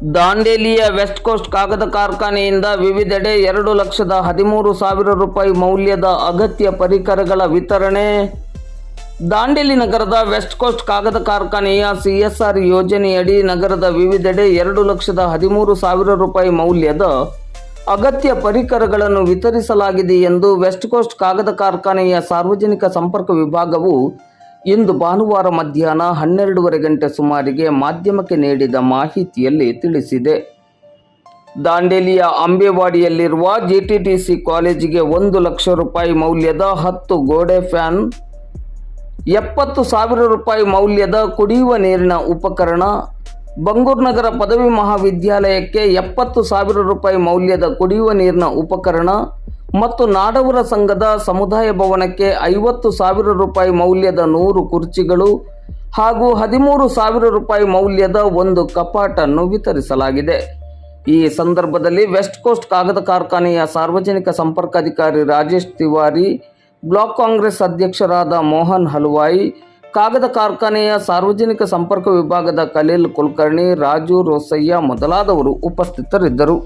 ದಾಂಡೇಲಿಯ West coast ಕಾಗದ ಕಾರ್ಖಾನೆಯಿಂದ ವಿವಿಧೆಡೆ ಎರಡು ಲಕ್ಷದ ಹದಿಮೂರು ಸಾವಿರ ರೂಪಾಯಿ ಮೌಲ್ಯದ ಅಗತ್ಯ ಪರಿಕರಗಳ ವಿತರಣೆ. ದಾಂಡೇಲಿ ನಗರದ ವೆಸ್ಟ್ ಕೋಸ್ಟ್ ಕಾಗದ ಕಾರ್ಖಾನೆಯ ಸಿಎಸ್ಆರ್ ಯೋಜನೆಯಡಿ ನಗರದ ವಿವಿಧೆಡೆ ಎರಡು ಲಕ್ಷದ ಹದಿಮೂರು ಸಾವಿರ ರೂಪಾಯಿ ಮೌಲ್ಯದ ಅಗತ್ಯ ಪರಿಕರಗಳನ್ನು ವಿತರಿಸಲಾಗಿದೆ ಎಂದು ವೆಸ್ಟ್ ಕೋಸ್ಟ್ ಕಾಗದ ಕಾರ್ಖಾನೆಯ ಸಾರ್ವಜನಿಕ ಸಂಪರ್ಕ ವಿಭಾಗವು ಇಂದು ಭಾನುವಾರ ಮಧ್ಯಾಹ್ನ ಹನ್ನೆರಡೂವರೆ ಗಂಟೆ ಸುಮಾರಿಗೆ ಮಾಧ್ಯಮಕ್ಕೆ ನೀಡಿದ ಮಾಹಿತಿಯಲ್ಲಿ ತಿಳಿಸಿದೆ. ದಾಂಡೇಲಿಯ ಅಂಬೇವಾಡಿಯಲ್ಲಿರುವ ಜಿಟಿಟಿಸಿ ಕಾಲೇಜಿಗೆ ಒಂದು ಲಕ್ಷ ರೂಪಾಯಿ ಮೌಲ್ಯದ ಹತ್ತು ಗೋಡೆ ಫ್ಯಾನ್, ಎಪ್ಪತ್ತು ಸಾವಿರ ರೂಪಾಯಿ ಮೌಲ್ಯದ ಕುಡಿಯುವ ನೀರಿನ ಉಪಕರಣ, ಬಂಗೂರು ನಗರ ಪದವಿ ಮಹಾವಿದ್ಯಾಲಯಕ್ಕೆ ಎಪ್ಪತ್ತು ಸಾವಿರ ರೂಪಾಯಿ ಮೌಲ್ಯದ ಕುಡಿಯುವ ನೀರಿನ ಉಪಕರಣ ಮತ್ತು ನಾಡವರ ಸಂಘದ ಸಮುದಾಯ ಭವನಕ್ಕೆ ಐವತ್ತು ಸಾವಿರ ರೂಪಾಯಿ ಮೌಲ್ಯದ ನೂರು ಕುರ್ಚಿಗಳು ಹಾಗೂ ಹದಿಮೂರು ಸಾವಿರ ರೂಪಾಯಿ ಮೌಲ್ಯದ ಒಂದು ಕಪಾಟನ್ನು ವಿತರಿಸಲಾಗಿದೆ. ಈ ಸಂದರ್ಭದಲ್ಲಿ ವೆಸ್ಟ್ ಕೋಸ್ಟ್ ಕಾಗದ ಕಾರ್ಖಾನೆಯ ಸಾರ್ವಜನಿಕ ಸಂಪರ್ಕಾಧಿಕಾರಿ ರಾಜೇಶ್ ತಿವಾರಿ, ಬ್ಲಾಕ್ ಕಾಂಗ್ರೆಸ್ ಅಧ್ಯಕ್ಷರಾದ ಮೋಹನ್ ಹಲ್ವಾಯಿ, ಕಾಗದ ಕಾರ್ಖಾನೆಯ ಸಾರ್ವಜನಿಕ ಸಂಪರ್ಕ ವಿಭಾಗದ ಖಲೀಲ್ ಕುಲಕರ್ಣಿ, ರಾಜು ರೋಸಯ್ಯ ಮೊದಲಾದವರು ಉಪಸ್ಥಿತರಿದ್ದರು.